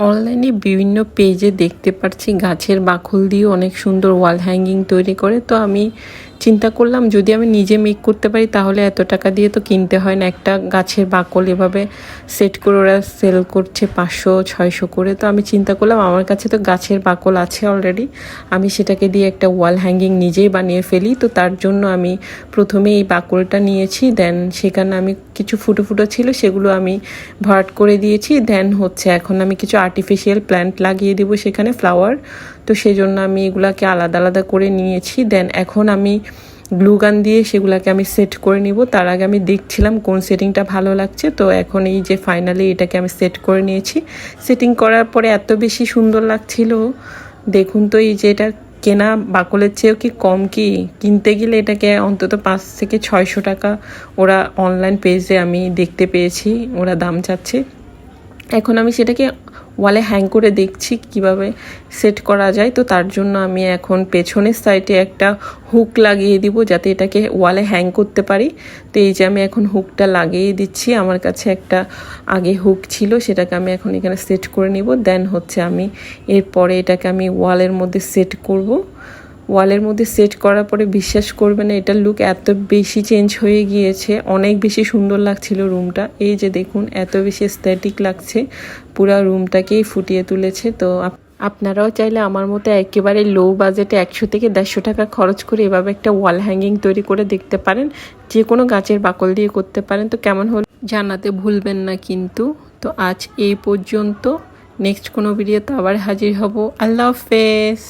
অনলাইনে বিভিন্ন পেজে দেখতে পাচ্ছি গাছের বাকল দিয়ে অনেক সুন্দর ওয়াল হ্যাঙ্গিং তৈরি করে। তো আমি চিন্তা করলাম, যদি আমি নিজে মেক করতে পারি, তাহলে এত টাকা দিয়ে তো কিনতে হয় না। একটা গাছের বাকল এভাবে সেট করে ওরা সেল করছে পাঁচশো, ছয়শো করে। তো আমি চিন্তা করলাম, আমার কাছে তো গাছের বাকল আছে অলরেডি আমি সেটাকে দিয়ে একটা ওয়াল হ্যাঙ্গিং নিজেই বানিয়ে ফেলি। তো তার জন্য আমি প্রথমে এই বাকলটা নিয়েছি দেন সেখানে আমি কিছু ফুটো ফুটো ছিল, সেগুলো আমি ভরাট করে দিয়েছি। দেন হচ্ছে, এখন আমি কিছু আর্টিফিশিয়াল প্ল্যান্ট লাগিয়ে দিব সেখানে ফ্লাওয়ার তো সেই জন্য আমি এগুলাকে আলাদা আলাদা করে নিয়েছি। দেন এখন আমি গ্লু গান দিয়ে সেগুলোকে আমি সেট করে নিব। তার আগে আমি দেখছিলাম কোন সেটিংটা ভালো লাগছে। তো এখন এই যে ফাইনালি এটাকে আমি সেট করে নিয়েছি। সেটিং করার পরে এত বেশি সুন্দর লাগছিল। দেখুন তো এই যে এটা কেনা বাকলের চেয়েও কি কম কি? কিনতে গেলে এটাকে অন্তত পাঁচ থেকে ছয়শো টাকা ওরা অনলাইন পেজে আমি দেখতে পেয়েছি। ওরা দাম চাচ্ছে। এখন আমি সেটাকে ওয়ালে হ্যাং করে দেখছি কীভাবে সেট করা যায়। তো তার জন্য আমি এখন পেছনের সাইডে একটা হুক লাগিয়ে দিব যাতে এটাকে ওয়ালে হ্যাং করতে পারি। তো এই যে আমি এখন হুকটা লাগিয়ে দিচ্ছি, আমার কাছে একটা আগে হুক ছিল, সেটাকে আমি এখন এখানে সেট করে নিব। দেন হচ্ছে আমি এরপরে এটাকে আমি ওয়ালের মধ্যে সেট করব। ওয়ালের মধ্যে সেট করার পরে বিশ্বাস করবে না, এটার লুক এত বেশি চেঞ্জ হয়ে গিয়েছে, অনেক বেশি সুন্দর লাগছিল রুমটা এই যে দেখুন, এত বেশি স্থেটিক লাগছে, পুরো রুমটাকেই ফুটিয়ে তুলেছে। তো আপনারাও চাইলে আমার মতো একেবারে লো বাজেটে একশো থেকে দেড়শো টাকা খরচ করে এভাবে একটা ওয়াল হ্যাঙ্গিং তৈরি করে দেখতে পারেন, যে কোনো গাছের বাকল দিয়ে করতে পারেন। তো কেমন হল জানাতে ভুলবেন না কিন্তু। তো আজ এই পর্যন্ত নেক্সট কোনো ভিডিওতে আবার হাজির হব। আল্লাহ হাফেজ।